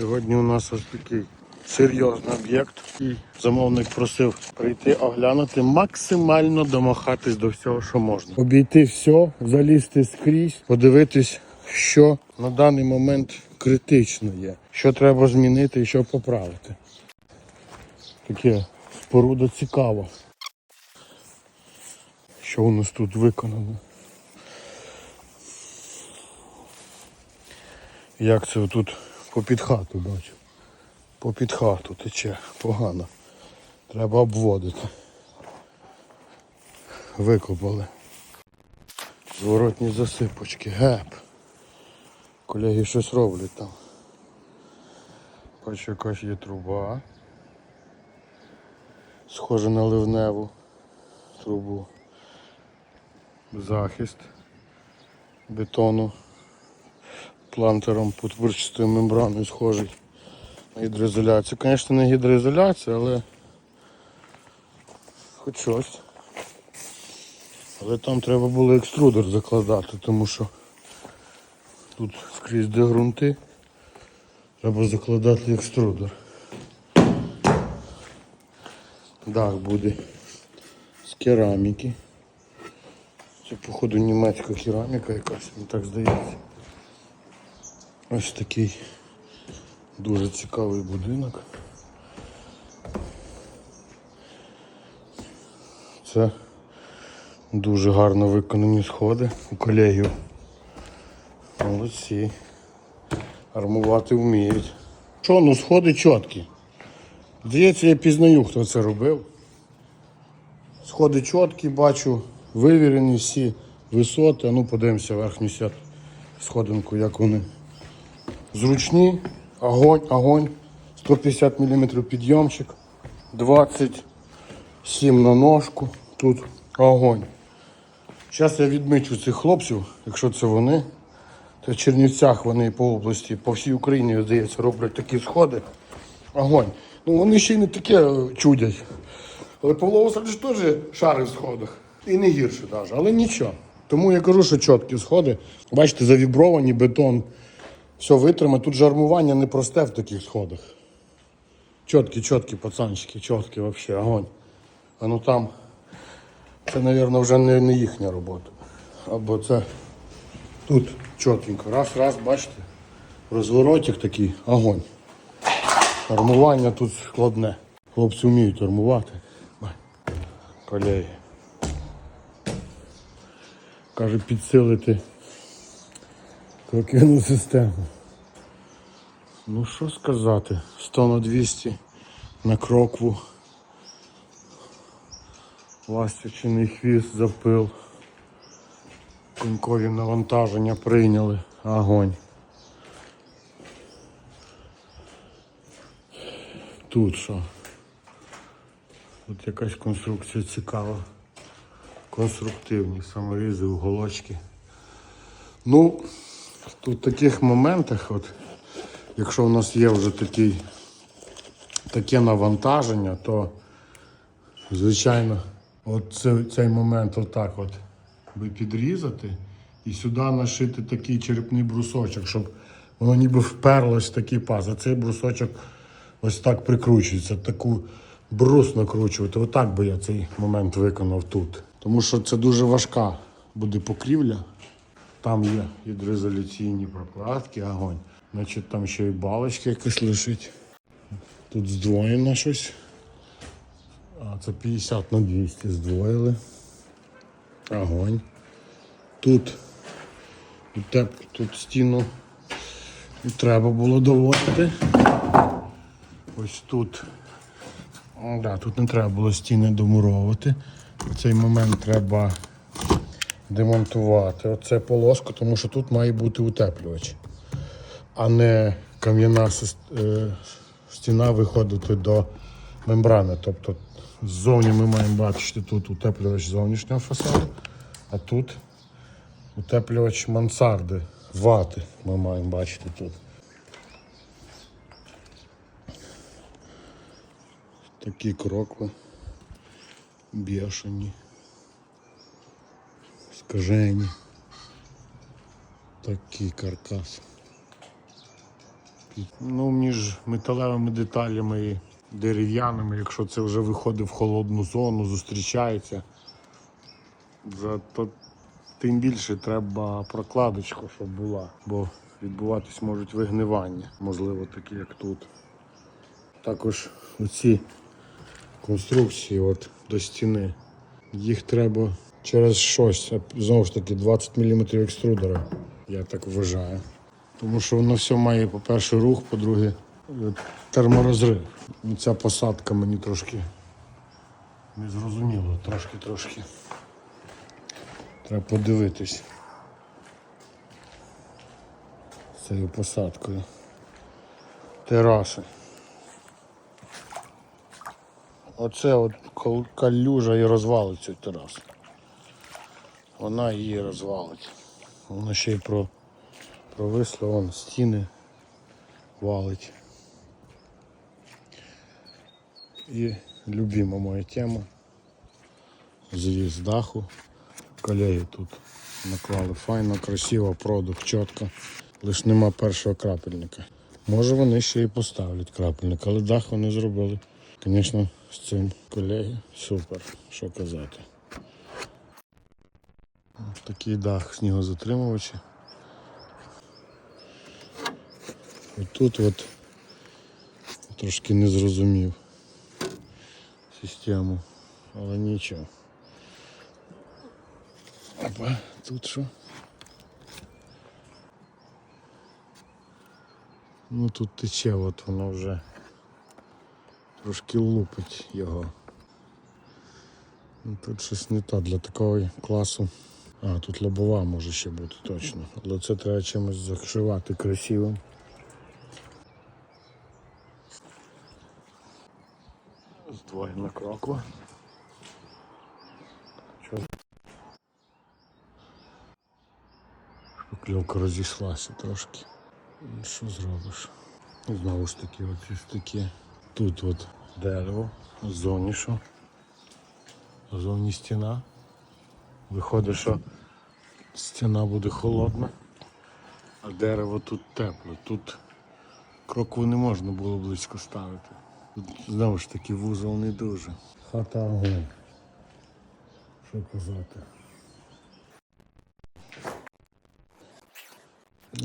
Сьогодні у нас ось такий серйозний об'єкт. І замовник просив прийти оглянути, максимально домахатись до всього, що можна. Обійти все, залізти скрізь, подивитись, що на даний момент критично є, що треба змінити і що поправити. Таке споруда цікава. Що у нас тут виконано? Як це тут попід хату бачу? Попід хату тече, погано. Треба обводити. Викопали. Зворотні засипочки, геп. Колеги щось роблять там. Бачу, якась є труба. Схоже на ливневу трубу. Захист бетону плантером під вирчистою мембраною схожий на гідроізоляцію. Звісно, не гідроізоляція, але хоч щось. Але там треба було екструдер закладати, тому що тут скрізь де ґрунти. Треба закладати екструдер. Дах буде з кераміки. Це, походу, німецька кераміка якась, мені так здається. Ось такий дуже цікавий будинок. Це дуже гарно виконані сходи у колегів. Молодці. Армувати вміють. Що, ну сходи чіткі. Здається, я пізнаю, хто це робив. Сходи чіткі, бачу, вивірені всі висоти. Ну подивимося верхню сят сходинку, як вони. Зручні, огонь, огонь. 150 мм підйомчик, 27 на ножку. Тут огонь. Зараз я відмічу цих хлопців, якщо це вони. То в Чернівцях вони по області, по всій Україні, здається, роблять такі сходи. Огонь. Ну вони ще й не таке чудять. Але Павло Васильович теж шарить в сходах. І не гірше навіть, але нічого. Тому я кажу, що чіткі сходи. Бачите, завібровані бетон. Все витримає. Тут же армування не просте в таких сходах. Чіткі, чіткі пацанчики, чіткі взагалі, огонь. А ну там, це, мабуть, вже не, не їхня робота. Або це тут чітенько. Раз, раз, бачите, розворотик такий, огонь. Армування тут складне. Хлопці вміють армувати. Колеги. Каже, підсилити крокину систему. Ну що сказати, 100 на 200 на крокву. Ластячиний хвіст запил. Конькові навантаження прийняли. Огонь. Тут що? Тут якась конструкція цікава. Конструктивні саморізи, уголочки. Ну, тут в таких моментах, от, якщо в нас є вже такий, таке навантаження, то звичайно от це- цей момент отак от би підрізати і сюди нашити такий черепний брусочок, щоб воно ніби вперлось в такий паз. А цей брусочок ось так прикручується, таку брус накручувати. Отак би я цей момент виконав тут. Тому що це дуже важка буде покрівля. Там є гідроізоляційні прокладки, огонь. Значить, там ще й балочка якась лежить. Тут здвоєно щось. А це 50 на 200 здвоїли. Огонь. Тут, тут, тут стіну треба було доводити. Ось тут. Да, тут не треба було стіни домуровувати. В цей момент треба демонтувати оце полоску, тому що тут має бути утеплювач, а не кам'яна е, стіна виходити до мембрани. Тобто ззовні ми маємо бачити тут утеплювач зовнішнього фасаду, а тут утеплювач мансарди, вати ми маємо бачити тут. Такі крокви бешені, скажені. Такий каркас. Ну, між металевими деталями і дерев'яними, якщо це вже виходить в холодну зону, зустрічається, зато тим більше треба прокладочка, щоб була, бо відбуватись можуть вигнивання, можливо, такі як тут. Також оці конструкції от, до стіни. Їх треба через щось, знову ж таки, 20 мм екструдера, я так вважаю. Тому що воно все має, по-перше, рух, по-друге, е, терморозрив. І Ця посадка мені трошки не зрозуміла, трошки-трошки. Треба подивитись цією посадкою. Тераси. Оце от калюжа і розвалить цю терасу. Вона її розвалить. Вона ще й про, провисла, вон стіни валить. І любима моя тема. Звіз даху. Колеги тут наклали файно, красиво, продух, чітко. Лиш нема першого крапельника. Може вони ще й поставлять крапельник, але дах вони зробили. Звісно, з цим колеги супер, що казати. Такий дах снігозатримувачі. Отут от трошки не зрозумів систему, але нічого. Опа, тут що? Ну тут тече, от воно вже трошки лупить його. Ну, Тут щось не то для такого класу. А, тут лобова може ще бути точно. Але це треба чимось зашивати красивим. Здвоєна кроква. Шпакльовка розійшлася трошки. Ну, Що зробиш? Знову ж таки, оці стики. Тут от дерево, ззовні що. Зовні стіна. Виходить, що стіна буде холодна, а дерево тут тепле. Тут крокву не можна було близько ставити. Тут знову ж таки вузол не дуже. Хата огонь. Що казати?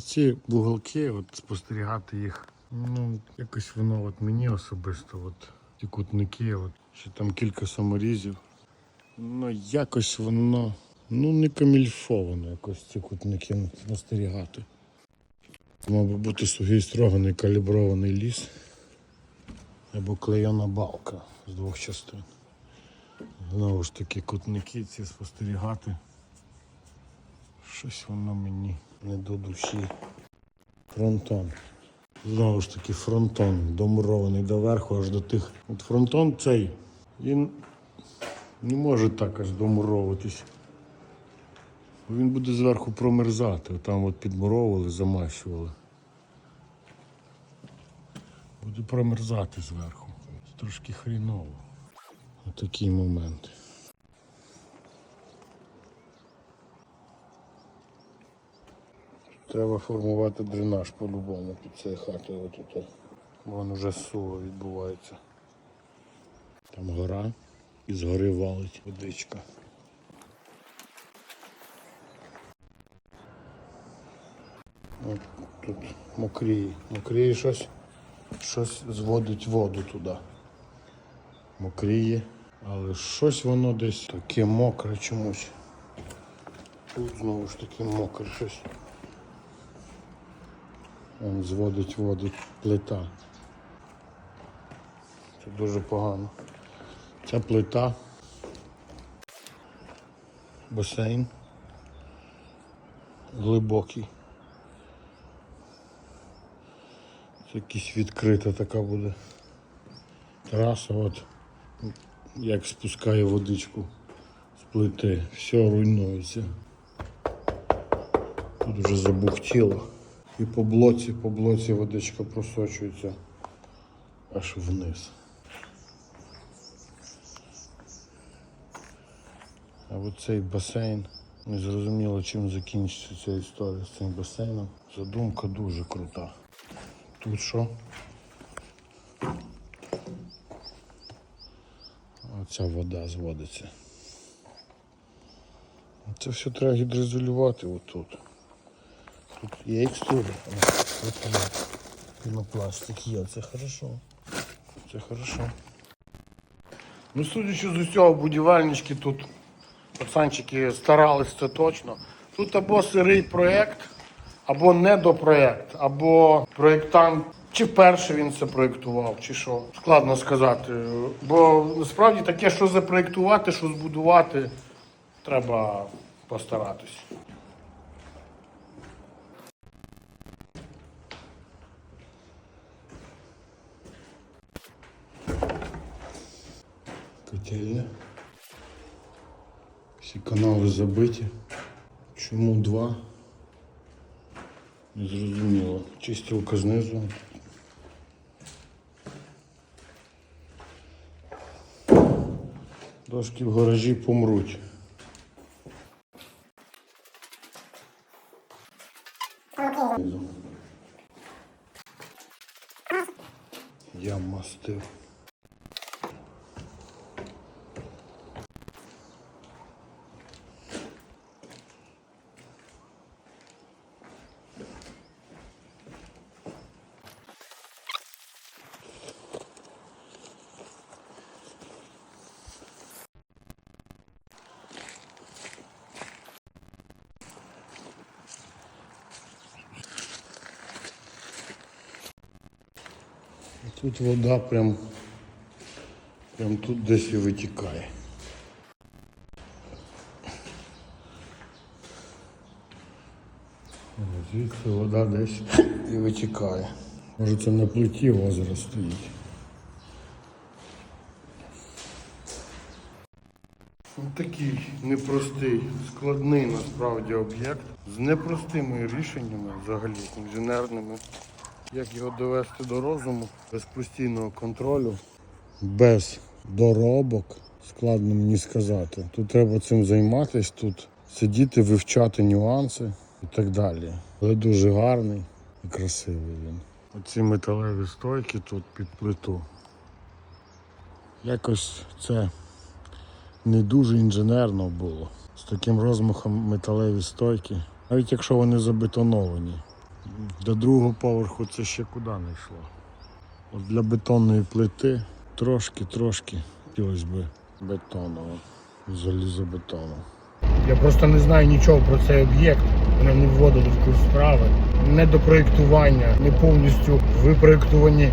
Ці вуголки, от спостерігати їх, ну, якось воно от мені особисто, от ті кутники, от, ще там кілька саморізів. Ну, якось воно ну, не камільфовано якось ці кутники спостерігати. Мав би бути сухий строганий калібрований ліс або клейона балка з двох частин. Знову ж таки, кутники ці спостерігати. Щось воно мені не до душі. Фронтон. Знову ж таки, фронтон домурований доверху аж до тих. От фронтон цей, він не може так аж домуровуватись. Бо Він буде зверху промерзати. Там от підмуровували, замащували. Буде промерзати зверху. Це трошки хріново. Отакий момент. Треба формувати дренаж по-любому під цією хатою отут. Вон уже суво відбувається. Там гора і з гори валить водичка. От тут мокріє. Мокріє щось, щось зводить воду туди. Мокріє, але щось воно десь таке мокре чомусь. Тут знову ж таки мокре щось. Он зводить воду плита. Це дуже погано. Ця плита. Басейн. Глибокий. Це якась відкрита така буде. Тераса, от як спускає водичку з плити. Все руйнується. Тут вже забухтіло. І по блоці, по блоці водичка просочується аж вниз. А от цей басейн, не зрозуміло, чим закінчиться ця історія з цим басейном. Задумка дуже крута. Тут що? Оця вода зводиться. Це все треба гідроізолювати отут. Тут є воно. Пінопластик є, це хорошо. Це хорошо. Ну, судячи з усього, будівельнички тут, пацанчики старались це точно. Тут або сирий проєкт, або недопроєкт, або проєктант, чи перший він це проєктував, чи що. Складно сказати. Бо насправді таке, що запроєктувати, що збудувати, треба постаратись. Котельня. Всі канали забиті. Чому два? Незрозуміло. Чистілка знизу. Дошки в гаражі помруть. Я мастив. Тут вода прям, прям тут десь і витікає. Звідси вода десь і витікає. Може це на плиті озеро стоїть. Такий непростий, складний насправді об'єкт з непростими рішеннями, взагалі інженерними. Як його довести до розуму без постійного контролю, без доробок, складно мені сказати. Тут треба цим займатися, тут сидіти, вивчати нюанси і так далі. Але дуже гарний і красивий він. Оці металеві стойки тут під плиту. Якось це не дуже інженерно було. З таким розмахом металеві стойки, навіть якщо вони забетоновані. До другого поверху це ще куди не йшло. От для бетонної плити трошки-трошки хотілося б бетону, залізобетону. Я просто не знаю нічого про цей об'єкт. Мене не вводили в курс справи. Не до проєктування, не повністю випроєктовані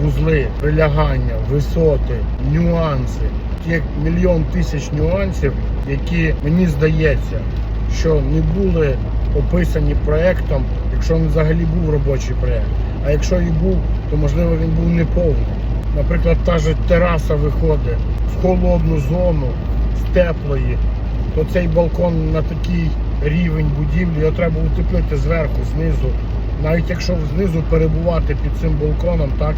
вузли, прилягання, висоти, нюанси. Є мільйон тисяч нюансів, які мені здається, що не були описані проєктом, якщо він взагалі був робочий проєкт. А якщо і був, то можливо він був неповний. Наприклад, та ж тераса виходить в холодну зону з теплої, то цей балкон на такий рівень будівлі його треба утеплити зверху, знизу. Навіть якщо знизу перебувати під цим балконом, так,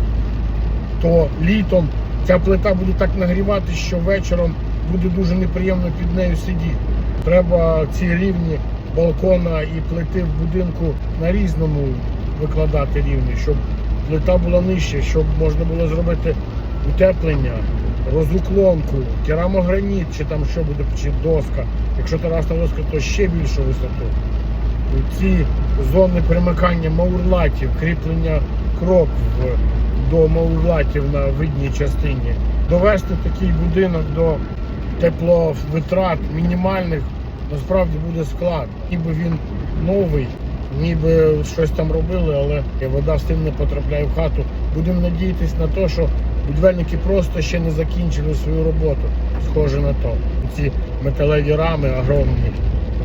то літом ця плита буде так нагрівати, що вечором буде дуже неприємно під нею сидіти. Треба ці рівні балкона і плити в будинку на різному викладати рівні, щоб плита була нижче, щоб можна було зробити утеплення, розуклонку, керамограніт, чи там що буде, чи доска. Якщо терасна доска, то ще більшу висоту. Ці зони примикання маурлатів, кріплення крок до маурлатів на видній частині. Довести такий будинок до тепловитрат мінімальних насправді буде складно. Ніби він новий, ніби щось там робили, але вода все не потрапляє в хату. Будемо надіятися на те, що будівельники просто ще не закінчили свою роботу. Схоже на то. Ці металеві рами огромні.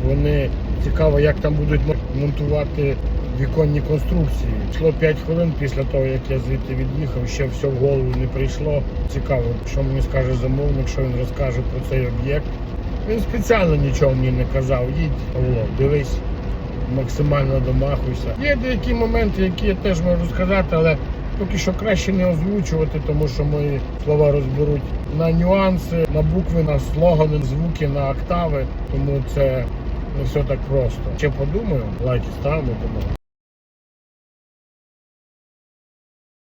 Вони цікаво, як там будуть монтувати віконні конструкції. Йшло 5 хвилин після того, як я звідти від'їхав, ще все в голову не прийшло. Цікаво, що мені скаже замовник, що він розкаже про цей об'єкт. Він спеціально нічого мені не казав. Їдь, Павло, дивись, максимально домахуйся. Є деякі моменти, які я теж можу сказати, але поки що краще не озвучувати, тому що мої слова розберуть на нюанси, на букви, на слогани, звуки, на октави. Тому це не все так просто. Ще подумаю, лайки ставимо, тому.